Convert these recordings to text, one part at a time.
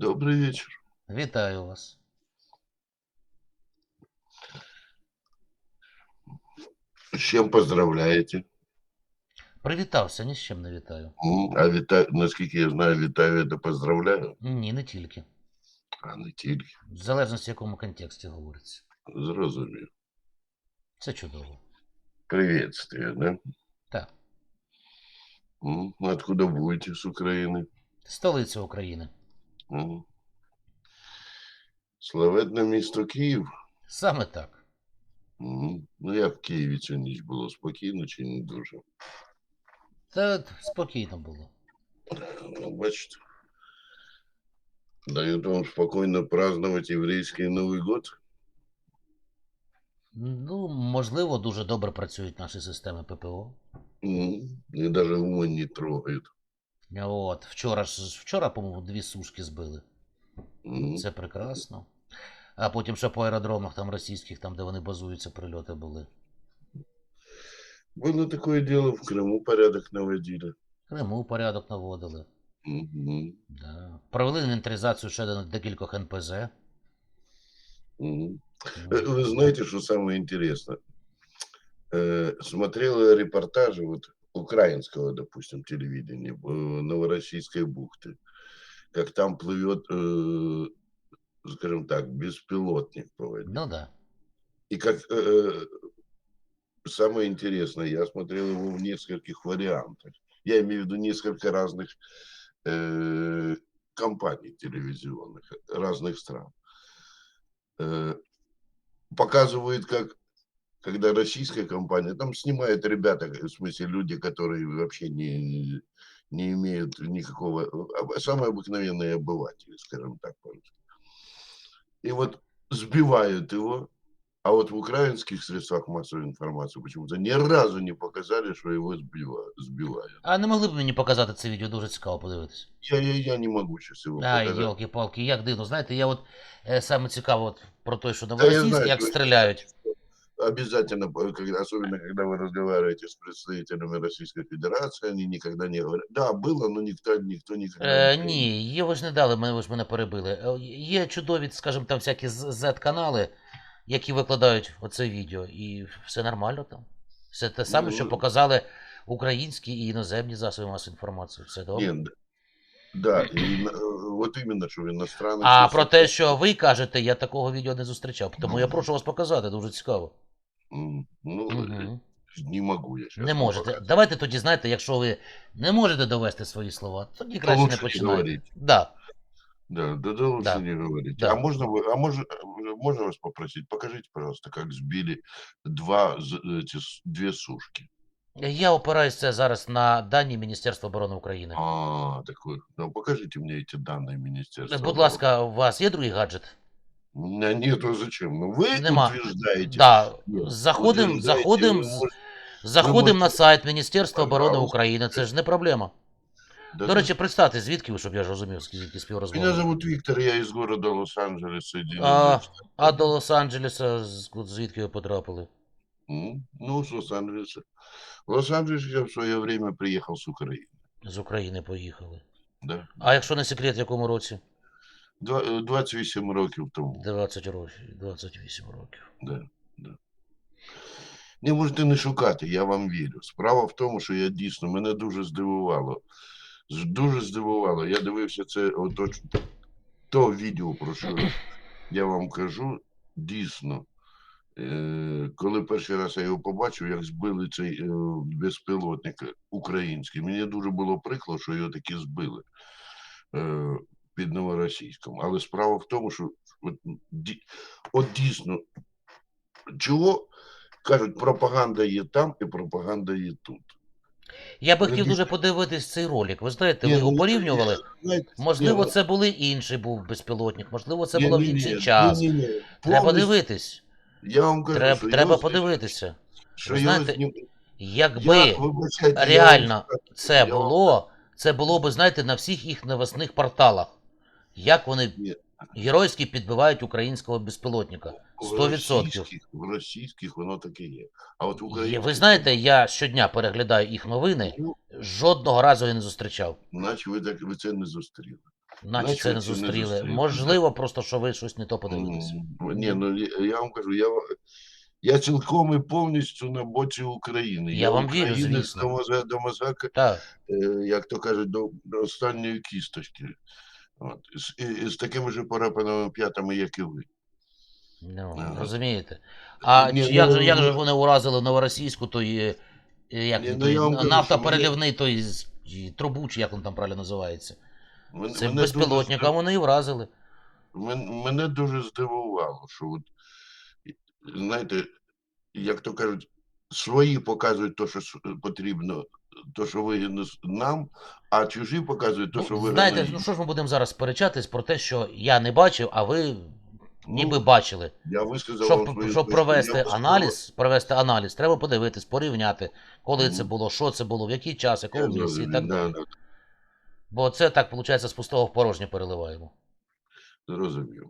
Добрый вечер. Вітаю вас. С чем поздравляете? Привітався, ні з чим не вітаю. М, А витаю, наскільки я знаю, вітаю это поздравляю. Ні, не тільки. А не тільки. В залежності, в якому контексті говориться. Зрозумів. Це чудово. Приветствие, да? Так. М, Откуда будете? С Украины? Столиця України. М. Славетне місто Київ. Саме так. Ну, як в Києві цю ніч було спокійно чи не дуже? Та спокійно було. Ну, Бачите. Дают вам спокойно праздновать еврейский Новый год. Ну, можливо, дуже добре працюють наші системи ППО. М. И даже умань не трогают. От, вчора ж вчора, по-моєму, дві сушки збили. М. Це прекрасно. А потім ще по аеродромах там російських, там, де вони базуються, прильоти були. Было такое дело, в Крыму порядок наводили. В Криму порядок наводили. Мгм. Да. Провели інвентаризацію ще до декількох НПЗ. Мгм. Э, Вы знаете, что самое интересное? Э, Смотрел я репортажи вот украинского, допустим, телевидения, э, Новороссийской бухты, как там плывет, э, скажем так, беспилотник по воде. Ну да. И как э, самое интересное, я смотрел его в нескольких вариантах. Я имею в виду несколько разных э, компаний телевизионных, разных стран. Э, показывают, как когда российская компания, там снимают ребята, в смысле люди, которые вообще не, не имеют никакого, а, самые обыкновенные обыватели, скажем так по-русски. И вот сбивают его, а вот в украинских средствах массовой информации почему-то ни разу не показали, что его сбивают. сбивают. А не могли б мені показати це відео, дуже цікаво подивитися. Я, я, я не могу сейчас его Ай, показать. йолки-палки, як дивно. Знаєте, я от е, саме цікаво от, про те, що я новоросійські, знаю, як що- стріляють. Обязательно, э, когда, особенно когда вы разговариваете с представителями Российской Федерации, они никогда не говорят. Да, было, но никто, никто никогда Е, не ні, є ви ж не дали, мене ви ж мене перебили. Е, Є чудові, скажімо, там всякі Z-канали, які викладають оце відео, і все нормально там. Все те саме, Ну, що показали українські і іноземні засоби масової інформації. Все добре. Нет, да, и, на- э, вот именно, что иностранные... А средства- про те, що ви кажете, я такого відео не зустрічав. Тому я прошу вас показати, дуже цікаво. М, Ну, Мгм. не могу я сейчас. Не можете. Давайте тоді, знаєте, якщо ви не можете довести свої слова, тоді То краще не лучше не починайте. говорить. Да. Да, да, да, лучше Да. не говорить. Да. А можно вы, а можно, э, можно вас попросить, покажите, пожалуйста, как сбили два, з- эти, с- две сушки. Я опираюся зараз на дані Міністерства оборони України. А, такой, ну покажите мне эти данные министерства. Будь ласка, у вас є другий гаджет? У меня нету, зачем? Ну вы Нема. утверждаете. Да. Нет, Заходимо, утверждаете, заходимо, вы з- можете- заходимо на можете- сайт Міністерства оборони Пожалуйста. України. Це ж не проблема. Да, До да. речі, представте, звідки ви, щоб я ж розумів, звідки Меня співрозмови. зовут Виктор, я из города Лос-Анджелес, Соединенные А, Штаты. а до Лос-Анджелеса з- звідки ви потрапили? М, Ну, с Лос-Анджелеса. В Лос-Анджелес я в свое время приехал с Украины. З України поїхали. Да. А якщо не секрет, в якому році? Два- е, 28 років тому. 20 років, 28 років. Да, да. Не можете не шукати, я вам вірю. Справа в тому, що я дійсно мене дуже здивувало. Дуже здивувало. Я дивився це ото, ч- то відео, про що я вам кажу. Дійсно, е, коли перший раз я його побачив, як збили цей е, безпілотник український, мені дуже було прикро, що його таки збили е, під Новоросійськом. Але справа в тому, що от, от дійсно, чого кажуть, пропаганда є там і пропаганда є тут. Я би хотів дуже подивитись цей ролик. Ви знаєте, ви його ну, порівнювали. Можливо, це були інший був безпілотник, можливо, це було в інший час. Треба дивитись. Я вам кажу, Треба, що треба його- подивитися. Що його знаєте, знім- Якби Я, вибачайте, я реально вам це було, це було би, знаєте, на всіх їх новосних порталах. Як вони Ні. геройськи підбивають українського безпілотника. в 100%. російських- В російських воно таке є. А от в Є, ви знаєте, я щодня переглядаю їх новини, Ну, жодного разу я не зустрічав. Наче ви, так, ви це не зустріли. Наче Наче це не не зустріли. зустріли, Можливо, просто що ви щось не то подивилися. Ні, ну я я вам кажу, я, я цілком і повністю на боці України. Я вам вірю, звісно. до мозга, до Так. е, як то кажуть, до, до останньої кісточки. От, з, з такими ж порапаними п'ятами, як і ви. Ну, Ага. розумієте. А Ні, чи як, ну, же, як же ну- вони уразили новоросійську, той, е, як Ні, ну, той я нафтопереливний той трубу, чи як він там правильно називається. Мен- Це безпілотника дуже, вони і вразили. мен- мене дуже здивувало, що от, знаєте, як то кажуть, свої показують те, що потрібно, то, що вигідно нам, а чужі показують те, Ну, що вигідно знаєте, ну що ж ми будемо зараз сперечатись про те, що я не бачив, а ви Ну, ніби бачили. Я висказав вам Щоб, свою щоб точку, провести я аналіз, провести аналіз, треба подивитись, порівняти, коли це було, що це було, в який час, Я якому місці і зрозумів, так да, далі. да, Бо це так, виходить, з пустого в порожнє переливаємо. зрозумів.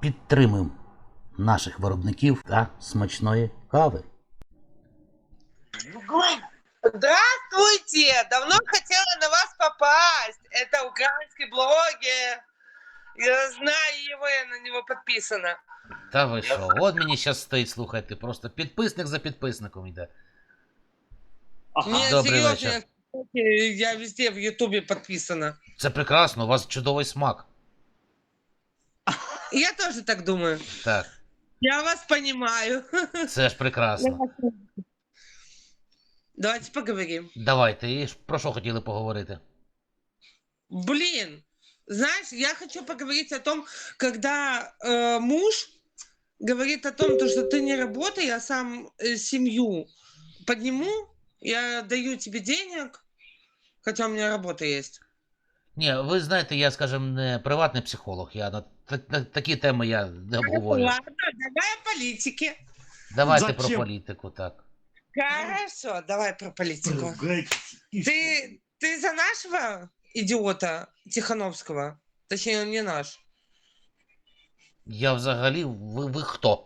Підтримуємо наших виробників та смачної кави. Здравствуйте! Давно хотела на вас попасть. Это украинский блогер. Я знаю его, я на него подписана. Та ви що? От мені щастить, слухайте, просто підписник за підписником йде. Не, серьезно, вечер. я, я везде в Ютубе подписана. Це прекрасно, у вас чудовий смак. Я тоже так думаю. Так, Я вас понимаю. це ж прекрасно. Давайте поговорим. Давайте, і ж про що хотіли поговорити? Блин, знаешь, я хочу поговорить о том, когда э, муж говорит о том, то, что ты не работай, я сам э, семью подниму, я даю тебе денег, хотя у меня работа есть. Ні, ви знаєте, я, скажімо, не приватний психолог, я на, та- на такі теми я не обговорю. Ладно, давай о политике. Давайте про Зачем? політику, так. Хорошо, давай про политику. Ты... Ты, ты за нашего идиота Тихановского? Точнее, он не наш. Я взагалі, ви, ви хто?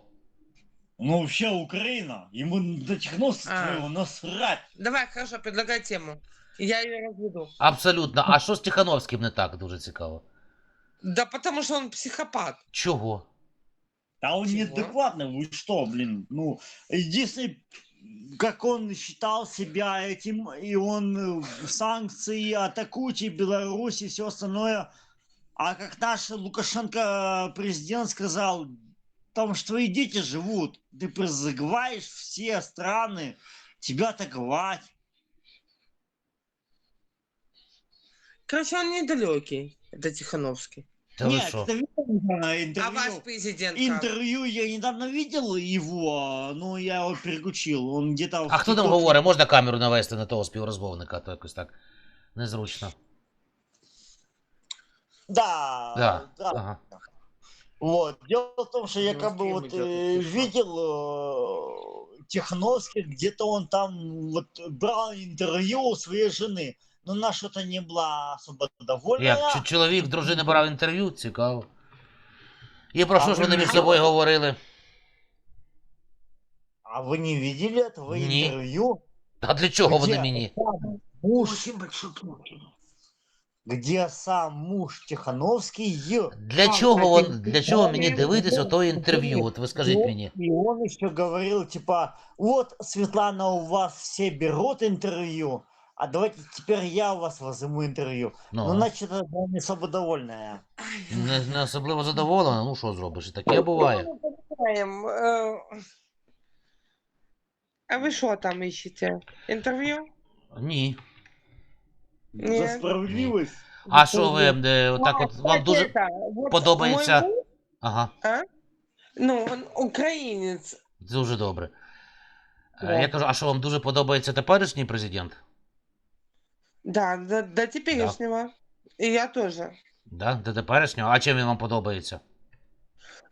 Ну, вообще Украина. Ему до Тихановского А. твоего насрать. Давай, хорошо, предлагай тему. Я ее разведу. Абсолютно. А що з Тихановським не так дуже цікаво? Да потому что он психопат. Чого? А он Чего? неадекватный, вы что, блин? Ну, если как он считал себя этим, и он э, санкции, атакуйте Беларусь и все остальное. А как наш Лукашенко э, президент сказал, там что твои дети живут, ты призываешь все страны тебя атаковать. Короче, он недалекий, это Тихановский. Та ви Нет, що? ты видел, э, А интервью? ваш президент как? Интервью я недавно видел его, но я его переключил. Он где-то... в А хто там ТикТоке- говорить? Можна камеру навести на того співрозмовника, а то якось так незручно. Да, Да. да. Ага. Вот. Дело в том, что Ну, якобы с кем вот идет э, этот видел э, Тихановский, где-то он там вот брал интервью у своей жены. Но она что-то не была особо довольна. Як чи чоловік дружини брав інтерв'ю? Цікаво. І про А що ж ви вони не між чули? собою говорили? А вы не видели этого Не. интервью? А для чого вони Где мені? сам Муж, где сам муж Тихановский Для чого вон, для чого мені дивитись ото інтерв'ю? От ви скажіть мені. И он еще говорил, типа, вот, Светлана, у вас все берут интервью, а давайте теперь я у вас возьму интервью. Ну, Ну, значит, она была не особо довольная. не, не особливо задоволена, ну що зробиш, і таке буває. Ну, понимаем, э, А вы что там ищете? Интервью? Ні. За Нет. справедливость. А що ви е, отак от вам Кстати, дуже. это, вот подобається- мой муж, Ага, ну, он украинец. дуже добре. Е, Да. Я кажу, а що вам дуже подобається теперішній президент? Да, до, до теперешнего. И я тоже. Да? До теперішнього? А чим він вам подобається?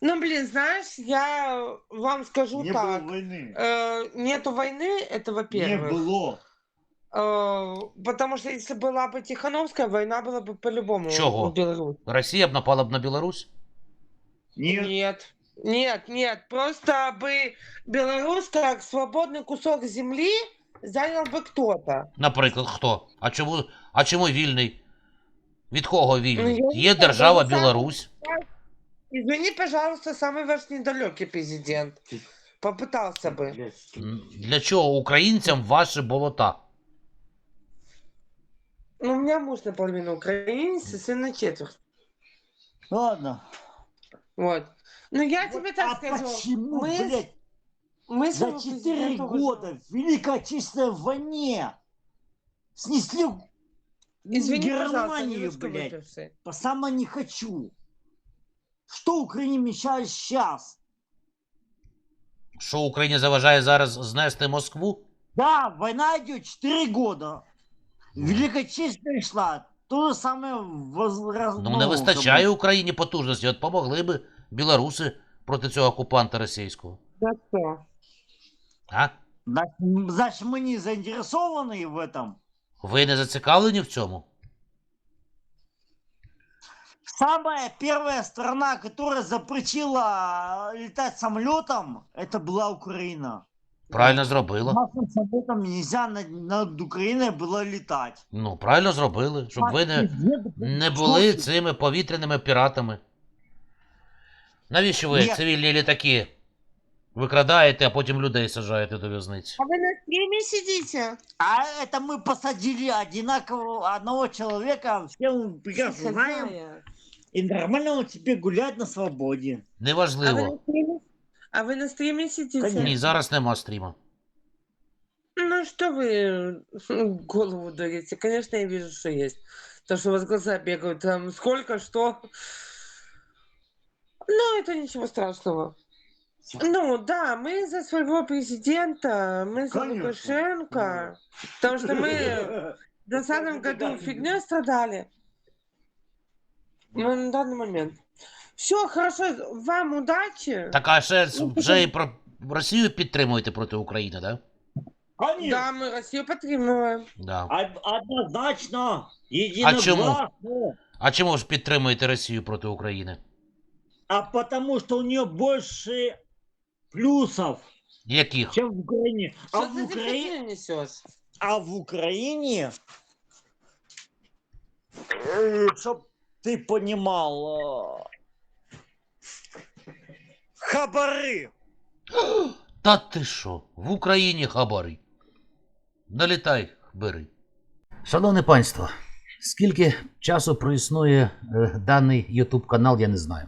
Ну, блин, знаешь, я вам скажу Не так. было войны. Э, нету войны, это Не во-первых. было. Э, потому что если была бы Тихановская, война была бы по-любому Чего? в Беларуси. Росія б напала б на Білорусь? Нет. Нет. Нет, нет, просто бы Беларусь как свободный кусок земли занял бы кто-то. Наприклад, хто? А чому, а чому вільний? Від кого вільний? Ну, я Є не знаю, держава ну, сам- Білорусь. Извини, пожалуйста, самый ваш недалекий президент. Попытался бы. Блядь. М, Для чого українцям ваші болота? Ну, у меня муж наполовину украинец, и сын на четверть. Ладно. Вот. Ну, я тебе так а скажу. почему, мы, с- блядь, мы за 4 года в Великой Отечественной войне снесли Извини, Германию, блядь, по само не хочу. Что Украине мешает сейчас? Що Україні заважає зараз знести Москву? Да, война идет 4 года. Великая Отечественная шла. То же самое воз... Ну не вистачає Україні потужності. От помогли би білоруси проти цього окупанта російського. Да что? А? Значит, значит, мы не заинтересованы в этом. Ви не зацікавлені в цьому? Самая первая страна, которая запретила летать самолетом, это была Украина. Правильно зробила. Нашим самолетом нельзя над, над Украиной было летать. Ну, правильно зробили, щоб ви не, не були цими повітряними піратами. Навіщо ви Ні. цивільні літаки викрадаєте, а потім людей сажаєте до в'язниці? А вы на стриме сидите? А это мы посадили одинакового одного человека, все мы прекрасно знаем, Знаю. и нормально он тебе гулять на свободе. А вы, Неважливо. на стриме? а вы на стриме сидите? Конечно. Ні, зараз нема стріма. Ну, что вы ну, голову дурите? Конечно, я вижу, что есть. То, что у вас глаза бегают, там сколько, что. Ну, это ничего страшного. Ну, да, мы за своего президента, мы за Конечно. Лукашенко, потому что мы в 2020 году фигней страдали. Ну, на данный момент. Все, хорошо, вам удачи. Так а ще ж- вже і про Росію підтримуєте проти України, так? Конечно. Да, мы Россию подтримываем. Да? Од- Однозначно, А чему? единогласно. А чому ж підтримуєте Росію проти України? А потому что у нее больше плюсов, Яких? чем в Украине. А Что в ты за Украине, фигню несешь? а в Украине, чтоб ты понимал, э, хабары. Та ти що? В Україні хабари. Налітай, бери. Шановне панство, скільки часу проіснує е, даний YouTube канал, я не знаю.